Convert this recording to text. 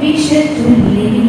വിഷത്തുള്ളി